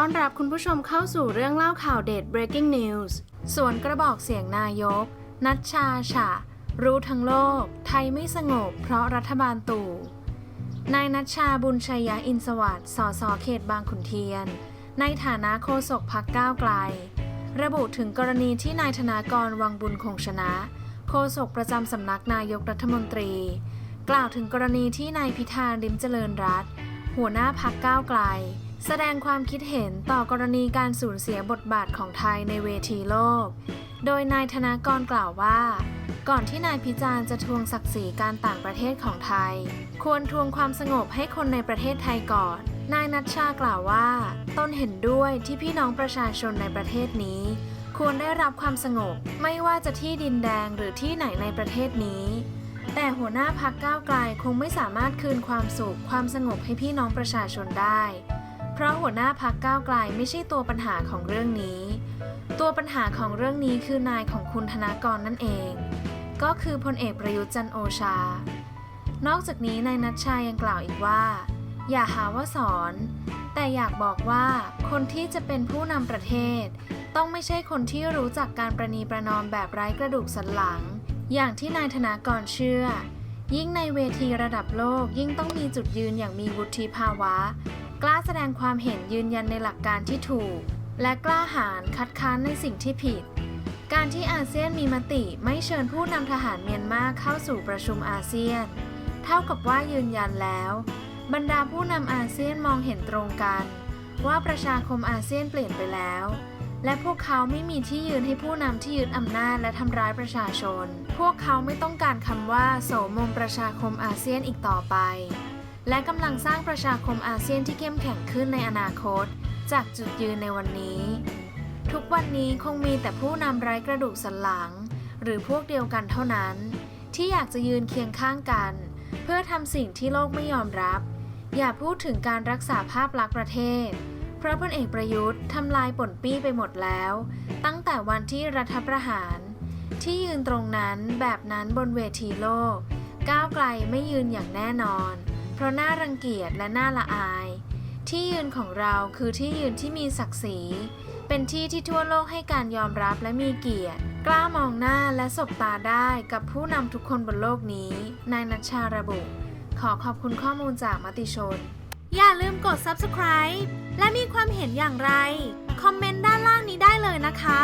ต้อนรับคุณผู้ชมเข้าสู่เรื่องเล่าข่าวเด็ด breaking news สวนกระบอกเสียงนายก นัชชาฉะ รู้ทั้งโลก ไทยไม่สงบ เพราะรัฐบาลตู่ นายนัชชาบุญชัยยะอินสวัสดิ์สสเขตบางขุนเทียน ในฐานะโฆษกพักก้าวไกล ระบุถึงกรณีที่นายธนากรวังบุญคงชนะ โฆษกประจำสำนักนายกรัฐมนตรี กล่าวถึงกรณีที่นายพิธาลิมเจริญรัตหัวหน้าพักก้าวไกล แสดงความคิดเห็นต่อกรณีการสูญเสียบทบาทของไทยในเวทีโลก โดยนายธนากรกล่าวว่า ก่อนที่นายพิจารณ์จะทวงศักดิ์ศรีการต่างประเทศของไทย ควรทวงความสงบให้คนในประเทศไทยก่อน นายนัชชากล่าวว่าตนเห็นด้วยที่พี่น้องประชาชนในประเทศนี้ ควรได้รับความสงบไม่ว่าจะที่ดินแดงหรือที่ไหนในประเทศนี้แต่หัวหน้าพักก้าวไกลคงไม่สามารถคืนความสุขความสงบให้พี่น้องประชาชนได้ เพราะหัวหน้าพักก้าวไกลไม่ใช่ตัวปัญหาของเรื่องนี้ ตัวปัญหาของเรื่องนี้คือนายของคุณธนากรนั่นเอง ก็คือพลเอกประยุทธ์จันโอชา นอกจากนี้นายนัชชายังกล่าวอีกว่า อย่าหาว่าสอน แต่อยากบอกว่าคนที่จะเป็นผู้นำประเทศ ต้องไม่ใช่คนที่รู้จักการประนีประนอมแบบไร้กระดูกสันหลัง อย่างที่นายธนากรเชื่อ ยิ่งในเวทีระดับโลกยิ่งต้องมีจุดยืนอย่างมีวุฒิภาวะ กล้าแสดงความเห็นยืนยันในหลักการที่ถูก และกล้าหาญคัดค้านในสิ่งที่ผิด การที่อาเซียนมีมติไม่เชิญผู้นำทหารเมียนมาเข้าสู่ประชุมอาเซียน เท่ากับว่ายืนยันแล้ว บรรดาผู้นำอาเซียนมองเห็นตรงกัน ว่าประชาคมอาเซียนเปลี่ยนไปแล้ว และพวกเขาไม่มีที่ยืนให้ผู้นำที่ยึดอำนาจและทำร้ายประชาชน พวกเขาไม่ต้องการคำว่า โสมมประชาคมอาเซียนอีกต่อไป และกำลังสร้างประชาคมอาเซียนที่เข้มแข็งขึ้นในอนาคต จากจุดยืนในวันนี้ ทุกวันนี้คงมีแต่ผู้นำไร้กระดูกสันหลัง หรือพวกเดียวกันเท่านั้น ที่อยากจะยืนเคียงข้างกัน เพื่อทำสิ่งที่โลกไม่ยอมรับ อย่าพูดถึงการรักษาภาพลักษณ์ประเทศ เพราะพลเอกประยุทธ์ทำลายป่นปี้ไปหมดแล้ว ตั้งแต่วันที่รัฐประหาร ที่ยืนตรงนั้นแบบนั้นบนเวทีโลก ก้าวไกลไม่ยืนอย่างแน่นอน เพราะน่ารังเกียจและน่าละอาย ที่ยืนของเราคือที่ยืนที่มีศักดิ์ศรี เป็นที่ที่ทั่วโลกให้การยอมรับและมีเกียรติ กล้ามองหน้าและสบตาได้กับผู้นำทุกคนบนโลกนี้ นายนัชชาระบุ ขอขอบคุณข้อมูลจากมติชน อย่าลืมกด subscribe และมีความเห็นอย่างไร คอมเมนต์ด้านล่างนี้ได้เลยนะคะ